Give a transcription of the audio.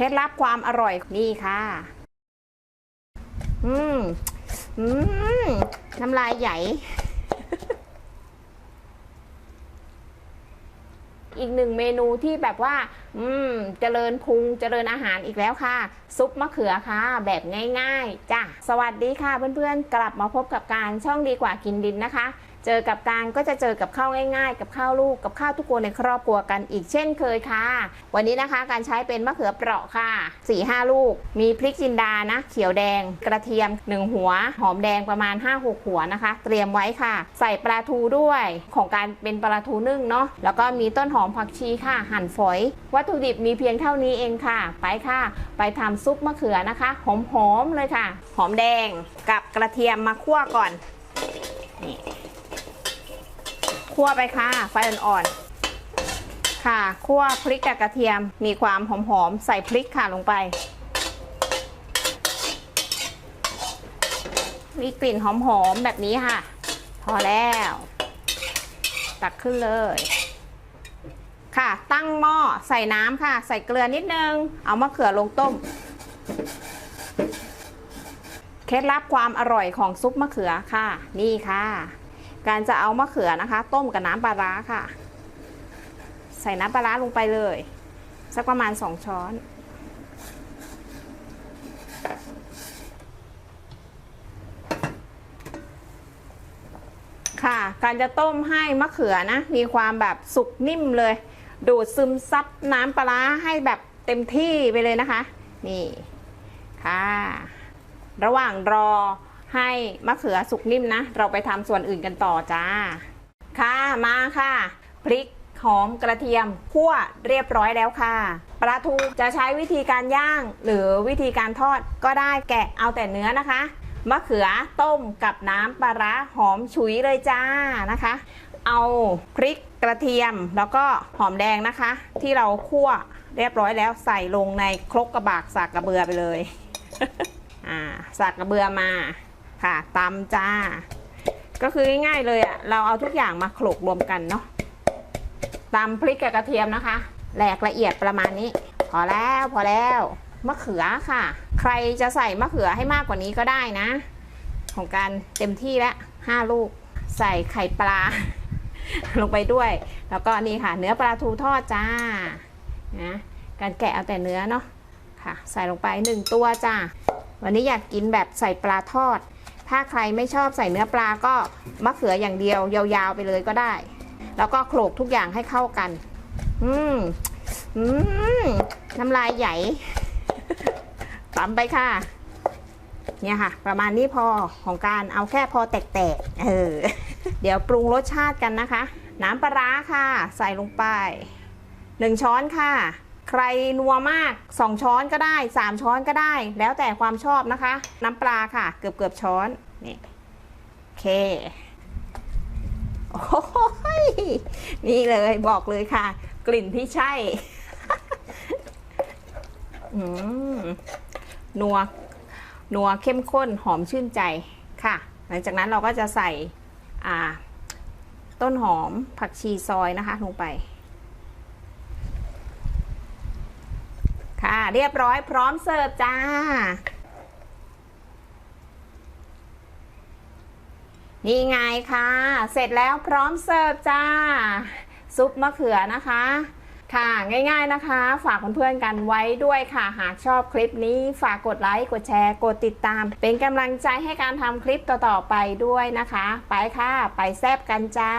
เคล็ดลับความอร่อยนี่ค่ะ อืม อืม น้ำลายใหญ่ อีกหนึ่งเมนูที่แบบว่า อืม เจริญพุงเจริญอาหารอีกแล้วค่ะ ซุปมะเขือค่ะ แบบง่าย ๆ จ้ะ สวัสดีค่ะเพื่อนๆ กลับมาพบกับการช่องดีกว่ากินดินนะคะ เจอกับการก็จะเจอกับข้าวง่ายๆ กับข้าวลูกกับข้าวทุกคนในครอบครัวกันอีกเช่นเคยค่ะ วันนี้นะคะการใช้เป็นมะเขือเปราะค่ะ4ี่ห้าลูก มีพริกจินดานะ เขียวแดง กระเทียม 1 หัว หอมแดงประมาณ 5-6 หัวนะคะ เตรียมไว้ค่ะ ใส่ปลาทูด้วยของการเป็นปลาทูนึ่งเนาะแล้วก็มีต้นหอมผักชีค่ะ หั่นฝอย วัตถุดิบมีเพียงเท่านี้เองค่ะ ไปค่ะ ไปทำซุปมะเขือนะคะหอมๆเลยค่ะ หอมแดงกับกระเทียมมาคั่วก่อนนี่ คั่วไปค่ะ ไฟอ่อนๆ ค่ะ คั่วพริกกับกระเทียม มีความหอมๆ ใส่พริกค่ะลงไป มีกลิ่นหอมๆ แบบนี้ค่ะ พอแล้ว ตักขึ้นเลย ค่ะ ตั้งหม้อใส่น้ำค่ะ ใส่เกลือนิดนึง เอามะเขือลงต้ม เคล็ดลับความอร่อยของซุปมะเขือค่ะ นี่ค่ะ การจะเอามะเขือนะคะ ต้มกับน้ำปลาร้าค่ะ ใส่น้ำปลาร้าลงไปเลย สักประมาณ 2 ช้อน ค่ะ การจะต้มให้มะเขือนะ มีความแบบสุกนิ่มเลย ดูดซึมซับน้ำปลาร้าให้แบบเต็มที่ไปเลยนะคะ นี่ ค่ะ ระหว่างรอ ให้มะเขือสุกนิ่มนะ เราไปทำส่วนอื่นกันต่อจ้า ค่ะมาค่ะ พริกหอมกระเทียมคั่วเรียบร้อยแล้วค่ะปลาทูจะใช้วิธีการย่าง หรือวิธีการทอดก็ได้แกะเอาแต่เนื้อนะคะมะเขือต้มกับน้ำปลาร้าหอมฉุยเลยจ้านะคะ เอาพริกกระเทียมแล้วก็หอมแดงนะคะ ที่เราคั่วเรียบร้อยแล้วใส่ลงในครกกระบากสากกระเบือไปเลย อ่าสากกระเบือมา ค่ะตำจ้า ก็คือง่ายๆเลยอะ่ะ เราเอาทุกอย่างมาโขลกรวมกันเนาะตำพริกกับกระเทียมนะคะแหลกละเอียดประมาณนี้ พอแล้วพอแล้วมะเขือค่ะ ใครจะใส่มะเขือให้มากกว่านี้ก็ได้นะ ของการเต็มที่แล้วห้าลูก ใส่ไข่ปลา ลงไปด้วย แล้วก็นี่ค่ะ เนื้อปลาทูทอดจ้านะการแกะเอาแต่เนื้อเนาะค่ะ ใส่ลงไปหนึ่งตัวจ้าวันนี้อยากกินแบบใส่ปลาทอด ถ้าใครไม่ชอบใส่เนื้อปลาก็มะเขืออย่างเดียว ยาวๆไปเลยก็ได้ แล้วก็โขลกทุกอย่างให้เข้ากัน อืมอืมน้ำลายใหญ่ตำไปค่ะ เนี่ยค่ะ ประมาณนี้พอของการเอาแค่พอแตกๆเออเดี๋ยวปรุงรสชาติกันนะคะ น้ำปลาร้าค่ะ ใส่ลงไปหนึ่งช้อนค่ะ ใครนัวมาก 2 ช้อนก็ได้ 3 ช้อนก็ได้ แล้วแต่ความชอบนะคะ น้ำปลาค่ะ เกือบเกือบช้อนนี่โอเคโอ้ยนี่เลยบอกเลยค่ะ กลิ่นที่ใช่อืมนัวนัวเข้มข้นหอมชื่นใจค่ะ หลังจากนั้นเราก็จะใส่อ่าต้นหอมผักชีซอยนะคะ ลงไป ค่ะ เรียบร้อยพร้อมเสิร์ฟจ้า นี่ไงค่ะ เสร็จแล้วพร้อมเสิร์ฟจ้า ซุปมะเขือนะคะค่ะง่ายๆนะคะ ฝากเพื่อนๆกันไว้ด้วยค่ะ หากชอบคลิปนี้ฝากกดไลค์กดแชร์กดติดตาม เป็นกำลังใจให้การทำคลิปต่อๆไปด้วยนะคะ ไปค่ะ ไปแซบกันจ้า